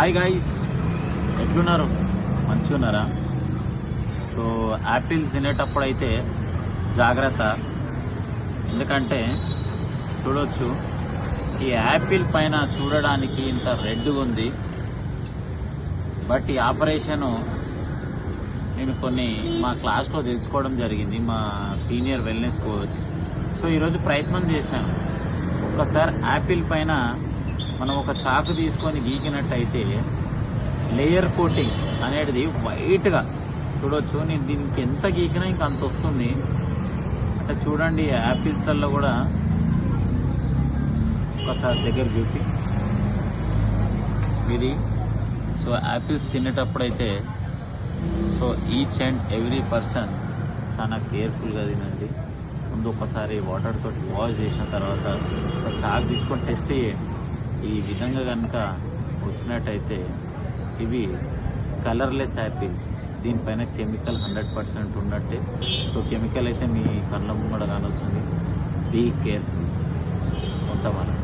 Hi guys ఎట్లున్నారు? మంచిగా ఉన్నారా సో యాపిల్ తినేటప్పుడు అయితే జాగ్రత్త. ఎందుకంటే చూడొచ్చు ఈ యాపిల్ పైన చూడడానికి ఇంత రెడ్గా ఉంది. బట్ ఈ ఆపరేషను నేను కొన్ని మా క్లాస్లో తెలుసుకోవడం జరిగింది మా సీనియర్ వెల్నెస్ కోచ్. సో ఈరోజు ప్రయత్నం చేశాను. ఒకసారి యాపిల్ పైన మనం ఒక చాకు తీసుకొని గీకినట్టయితే లేయర్ కోటింగ్ అనేది వైట్గా చూడొచ్చు. నేను దీనికి ఎంత గీకినా ఇంకా అంత వస్తుంది. అంటే చూడండి యాపిల్స్లలో కూడా ఒకసారి దగ్గర చూపి. ఇది so apples తినేటప్పుడైతే so each and every person చాలా కేర్ఫుల్గా తినండి. ముందు ఒకసారి వాటర్ తోటి వాష్ చేసిన తర్వాత ఒక చాక్ తీసుకొని టెస్ట్ చేయండి. ఈ విధంగా కనుక వచ్చినట్టయితే ఇవి కలర్లెస్ యాపిల్స్ దీనిపైన కెమికల్ హండ్రెడ్ పర్సెంట్ ఉన్నట్టే. సో కెమికల్ అయితే మీ కళ్ళ ముంగడ కానొస్తుంది బీ కేర్ఫుల్ ఉంటామని